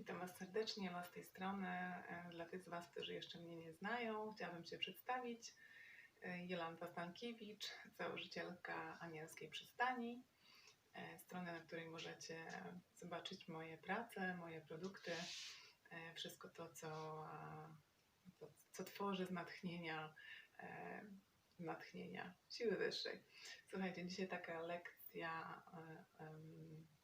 Witam Was serdecznie, Was z tej strony. E, Dla tych z Was, którzy jeszcze mnie nie znają, chciałabym się przedstawić. E, Jolanta Stankiewicz, założycielka Anielskiej Przystani, e, strony, na której możecie zobaczyć moje prace, moje produkty, wszystko to, co, co tworzę z natchnienia, natchnienia siły wyższej. Słuchajcie, dzisiaj taka lekcja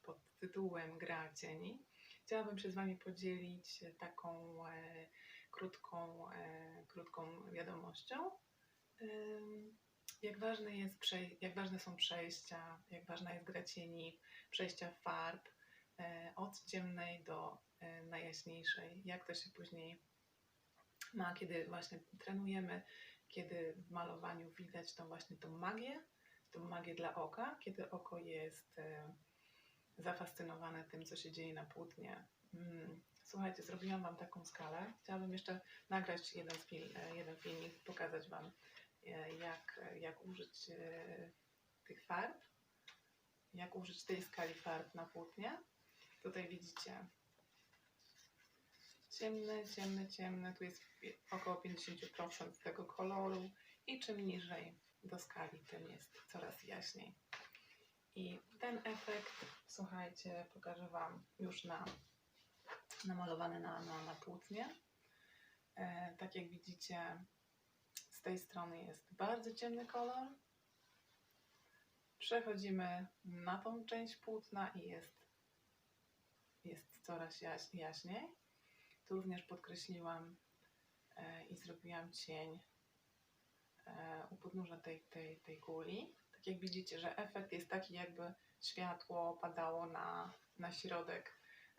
pod tytułem Gra cieni. Chciałabym się z Wami podzielić taką e, krótką, e, krótką wiadomością. Jak, ważne jest jak ważne są przejścia, jak ważna jest gra cieni, przejścia farb e, od ciemnej do e, najjaśniejszej. Jak to się później ma, kiedy właśnie trenujemy, kiedy w malowaniu widać tą właśnie tą magię, tą magię dla oka, kiedy oko jest e, zafascynowane tym, co się dzieje na płótnie. Mm. Słuchajcie, zrobiłam Wam taką skalę. Chciałabym jeszcze nagrać jeden, e, jeden filmik, pokazać Wam, e, jak, jak użyć e, tych farb, jak użyć tej skali farb na płótnie. Tutaj widzicie ciemny, ciemny, ciemny. Tu jest około 50% tego koloru i czym niżej do skali, tym jest coraz jaśniej. I ten efekt, słuchajcie, pokażę Wam już na, namalowany na, na, na płótnie. E, tak jak widzicie, z tej strony jest bardzo ciemny kolor. Przechodzimy na tą część płótna i jest, jest coraz jaś, jaśniej. Tu również podkreśliłam e, i zrobiłam cień e, u podnóża tej, tej, tej kuli. Jak widzicie, że efekt jest taki, jakby światło padało na, na środek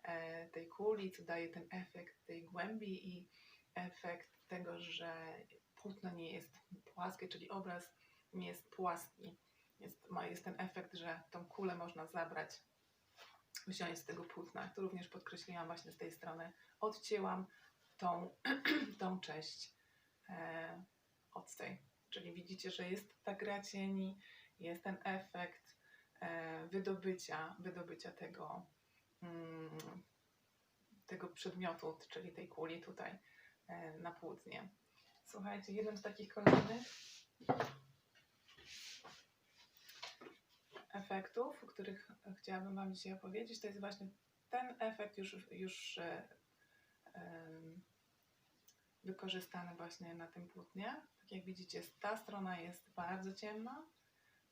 e, tej kuli, co daje ten efekt tej głębi i efekt tego, że płótno nie jest płaskie, czyli obraz nie jest płaski. Jest, ma, jest ten efekt, że tą kulę można zabrać, wziąć z tego płótna. Tu również podkreśliłam właśnie z tej strony. Odcięłam tą, tą część e, od tej. Czyli widzicie, że jest ta gra cieni, jest ten efekt e, wydobycia, wydobycia tego, mm, tego przedmiotu, czyli tej kuli tutaj e, na płótnie. Słuchajcie, jednym z takich kolejnych efektów, o których chciałabym Wam dzisiaj opowiedzieć, to jest właśnie ten efekt już, już e, wykorzystany właśnie na tym płótnie. Tak jak widzicie, ta strona jest bardzo ciemna,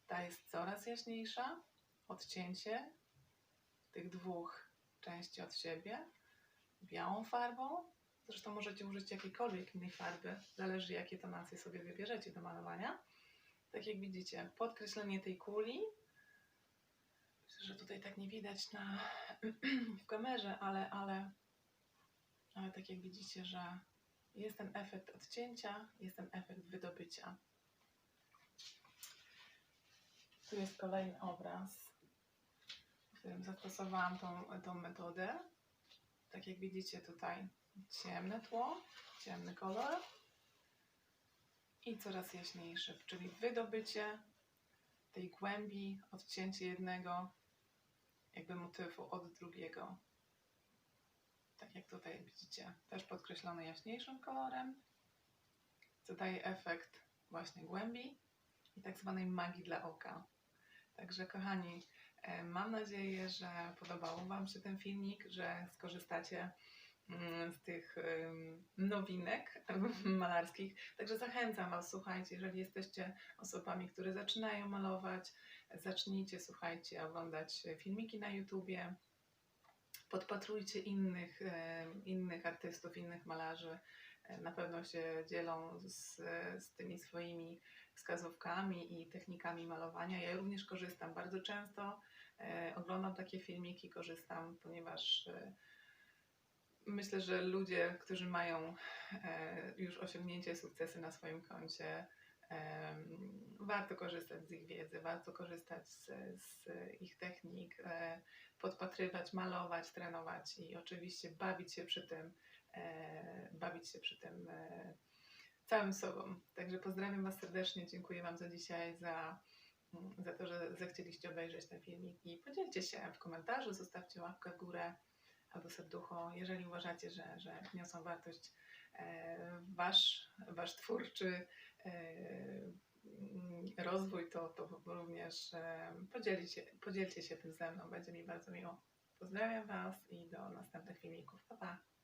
ta jest coraz jaśniejsza. Odcięcie tych dwóch części od siebie białą farbą. Zresztą możecie użyć jakiejkolwiek innej farby, zależy jakie tonacje sobie wybierzecie do malowania. Tak jak widzicie, podkreślenie tej kuli. Myślę, że tutaj tak nie widać na, w kamerze, ale, ale, ale tak jak widzicie, że jest ten efekt odcięcia, jest ten efekt wydobycia. Tu jest kolejny obraz, w którym zastosowałam tą, tą metodę. Tak jak widzicie tutaj ciemne tło, ciemny kolor i coraz jaśniejszy, czyli wydobycie tej głębi, odcięcie jednego jakby motywu od drugiego. Tak jak tutaj widzicie, też podkreślony jaśniejszym kolorem, co daje efekt właśnie głębi i tak zwanej magii dla oka. Także kochani, e, mam nadzieję, że podobał Wam się ten filmik, że skorzystacie mm, z tych nowinek malarskich. Także zachęcam Was, słuchajcie, jeżeli jesteście osobami, które zaczynają malować, zacznijcie, słuchajcie, oglądać filmiki na YouTubie, podpatrujcie innych, innych artystów, innych malarzy. E, Na pewno się dzielą z, z tymi swoimi wskazówkami i technikami malowania. Ja również korzystam bardzo często. E, oglądam takie filmiki, korzystam, ponieważ e, myślę, że ludzie, którzy mają już osiągnięcie sukcesy na swoim koncie, warto korzystać z ich wiedzy, warto korzystać z, z ich technik, podpatrywać, malować, trenować i oczywiście bawić się przy tym, się przy tym e, całym sobą. Także pozdrawiam Was serdecznie, dziękuję Wam za dzisiaj, za, mm, za to, że zechcieliście obejrzeć ten filmik i podzielcie się w komentarzu, zostawcie łapkę w górę, albo serducho. Jeżeli uważacie, że, że niosą wartość e, wasz, wasz twórczy e, rozwój, to, to również e, podzielicie, podzielcie się tym ze mną. Będzie mi bardzo miło. Pozdrawiam Was i do następnych filmików. Pa, pa!